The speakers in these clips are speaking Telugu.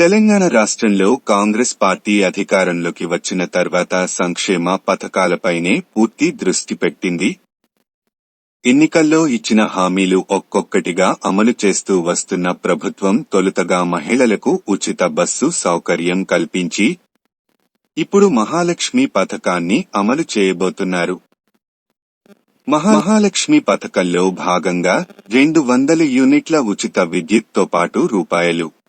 తెలంగాణ రాష్ట్రంలో కాంగ్రెస్ పార్టీ అధికారంలోకి వచ్చిన తర్వాత సంక్షేమ పథకాలపైనే పూర్తి దృష్టి పెట్టింది. ఎన్నికల్లో ఇచ్చిన హామీలు ఒక్కొక్కటిగా అమలు చేస్తూ వస్తున్న ప్రభుత్వం తొలుతగా మహిళలకు ఉచిత బస్సు సౌకర్యం కల్పించి ఇప్పుడు మహాలక్ష్మి పథకాన్ని అమలు చేయబోతున్నారు. మహాలక్ష్మి పథకంలో భాగంగా రెండు వందల యూనిట్ల ఉచిత విద్యుత్తో పాటు రూపాయలు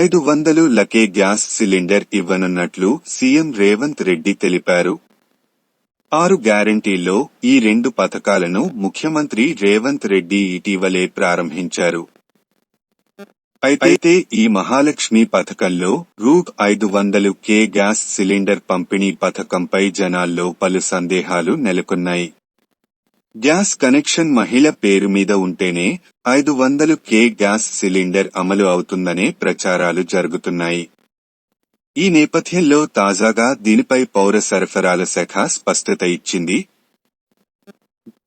ఐదు వందలు లకే గ్యాస్ సిలిండర్ ఇవ్వనున్నట్లు సీఎం రేవంత్ రెడ్డి తెలిపారు. ఆరు గ్యారంటీల్లో ఈ రెండు పథకాలను ముఖ్యమంత్రి రేవంత్ రెడ్డి ఇటీవలే ప్రారంభించారు. అయితే ఈ మహాలక్ష్మి పథకంలో రూట్ ఐదు వందలు కే గ్యాస్ సిలిండర్ పంపిణీ పథకంపై జనాల్లో పలు సందేహాలు నెలకొన్నాయి. గ్యాస్ కనెక్షన్ మహిళ పేరు మీద ఉంటేనే ఐదు వందలు కే గ్యాస్ సిలిండర్ అమలు అవుతుందనే ప్రచారాలు జరుగుతున్నాయి. ఈ నేపథ్యంలో తాజాగా దీనిపై పౌర సరఫరాల శాఖ స్పష్టత ఇచ్చింది.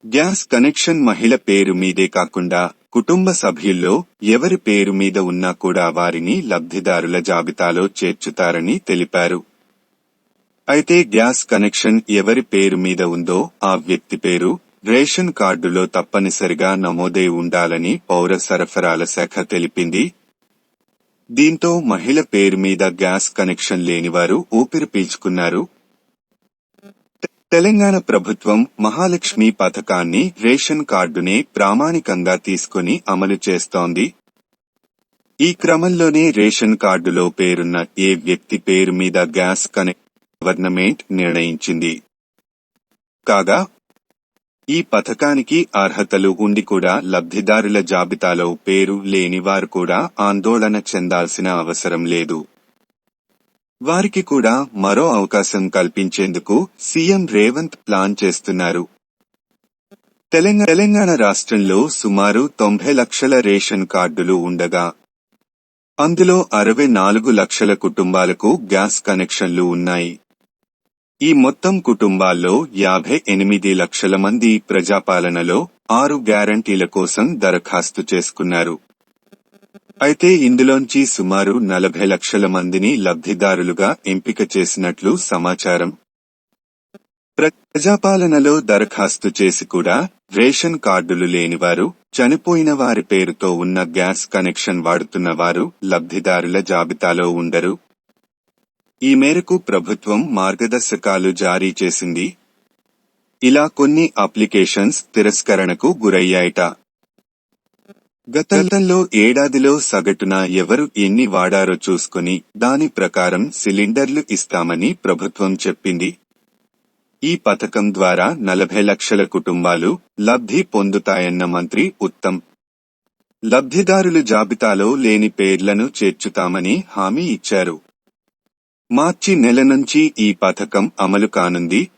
గ్యాస్ కనెక్షన్ మహిళ పేరు మీదే కాకుండా కుటుంబ సభ్యుల్లో ఎవరి పేరు మీద ఉన్నా కూడా వారిని లబ్ధిదారుల జాబితాలో చేర్చుతారని తెలిపారు. అయితే గ్యాస్ కనెక్షన్ ఎవరి పేరు మీద ఉందో ఆ వ్యక్తి పేరు రేషన్ కార్డులో తప్పనిసరిగా నమోదై ఉండాలని పౌర సరఫరాల శాఖ తెలిపింది. దీంతో మహిళ పేరు మీద గ్యాస్ కనెక్షన్ లేనివారు ఊపిరి పీల్చుకున్నారు. తెలంగాణ ప్రభుత్వం మహాలక్ష్మి పథకాన్ని రేషన్ కార్డునే ప్రామాణికంగా తీసుకుని అమలు చేస్తోంది. ఈ క్రమంలోనే రేషన్ కార్డులో పేరున్న ఏ వ్యక్తి పేరు మీద గ్యాస్ కనెక్ట్ గవర్నమెంట్ నిర్ణయించింది. కాగా ఈ పథకానికి అర్హతలు ఉండి కూడా లబ్ధిదారుల జాబితాలో పేరు లేని వారు కూడా ఆందోళన చెందాల్సిన అవసరం లేదు. వారికి కూడా మరో అవకాశం కల్పించేందుకు సీఎం రేవంత్ ప్లాన్ చేస్తున్నారు. తెలంగాణ తెలంగాణ రాష్ట్రంలో సుమారు తొంభై లక్షల రేషన్ కార్డులు ఉండగా అందులో అరవై నాలుగు లక్షల కుటుంబాలకు గ్యాస్ కనెక్షన్లు ఉన్నాయి. ఈ మొత్తం కుటుంబాల్లో యాభై ఎనిమిది లక్షల మంది ప్రజాపాలనలో ఆరు గ్యారంటీల కోసం దరఖాస్తు చేసుకున్నారు. అయితే ఇందులోంచి సుమారు నలభై లక్షల మందిని లబ్ధిదారులుగా ఎంపిక చేసినట్లు సమాచారం. ప్రజాపాలనలో దరఖాస్తు చేసి కూడా రేషన్ కార్డులు లేనివారు చనిపోయిన వారి పేరుతో ఉన్న గ్యాస్ కనెక్షన్ వాడుతున్న వారు లబ్ధిదారుల జాబితాలో ఉండరు. ఈ మేరకు ప్రభుత్వం మార్గదర్శకాలు జారీ చేసింది. ఇలా కొన్ని అప్లికేషన్స్ తిరస్కరణకు గురయ్యాయట. గతంలో ఏడాదిలో సగటున ఎవరు ఎన్ని వాడారో చూసుకుని దాని ప్రకారం సిలిండర్లు ఇస్తామని ప్రభుత్వం చెప్పింది. ఈ పథకం ద్వారా నలభై లక్షల కుటుంబాలు లబ్ధి పొందుతాయన్న మంత్రి ఉత్తమ్. లబ్ధిదారుల జాబితాలో లేని పేర్లను చేర్చుతామని హామీ ఇచ్చారు. మార్చి నెల నుంచి ఈ పథకం అమలు కానుంది.